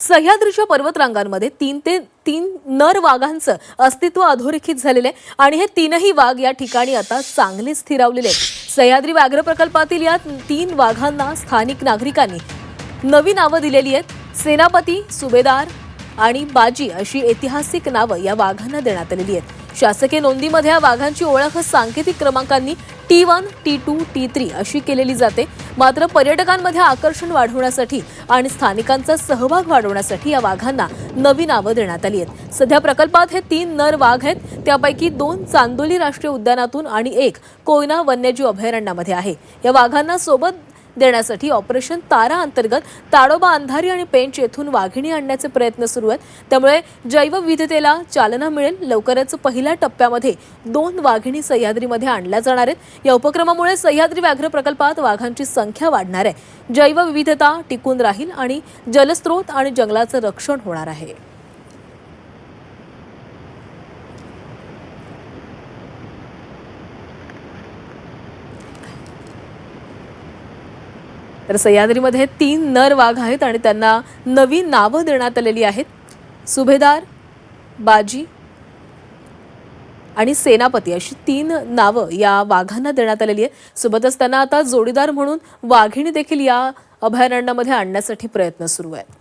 सह्याद्रीच्या पर्वतरांगांमध्ये तीन ते तीन नर वाघांचं अस्तित्व अधोरेखित झालेलं आहे. आणि हे तीनही वाघ या ठिकाणी आता चांगले स्थिरावलेले आहेत. सह्याद्री व्याघ्र प्रकल्पातील या तीन वाघांना स्थानिक नागरिकांनी नवी नावं दिलेली आहेत. सेनापती सुभेदार आणि बाजी अशी ऐतिहासिक नावं या वाघांना देण्यात आलेली आहेत. शासकीय नोंदीमध्ये या वाघांची ओळख सांकेतिक क्रमांकांनी T one T two T three अशी केलेली जाते. मात्र पर्यटकांमध्ये आकर्षण वाढवण्यासाठी आणि स्थानिकांचा सहभाग वाढवण्यासाठी या वाघांना नवी नावं देण्यात आली आहेत. सध्या प्रकल्पात हे तीन नर वाघ आहेत. त्यापैकी दोन चांदोली राष्ट्रीय उद्यानातून आणि एक कोयना वन्यजीव अभयारण्यामध्ये आहे. या वाघांना सोबत देण्यासाठी ऑपरेशन तारा अंतर्गत ताडोबा अंधारी आणि पेंच येथून वाघिणी आणण्याचे प्रयत्न सुरू आहेत. त्यामुळे जैवविविधतेला चालना मिळेल. लवकरच पहिल्या टप्प्यामध्ये दोन वाघिणी सह्याद्रीमध्ये आणल्या जाणार आहेत. या उपक्रमामुळे सह्याद्री व्याघ्र प्रकल्पात वाघांची संख्या वाढणार आहे. जैवविविधता टिकून राहील आणि जलस्रोत आणि जंगलाचं रक्षण होणार आहे. तर सह्याद्रीमध्ये तीन नर वाघ आहेत आणि त्यांना नवी नावं देण्यात आलेली आहेत. सुभेदार बाजी आणि सेनापती अशी तीन नावं या वाघांना देण्यात आलेली आहे सोबतच त्यांना आता जोडीदार म्हणून वाघिणी देखील या अभयारण्यामध्ये आणण्यासाठी प्रयत्न सुरू आहेत.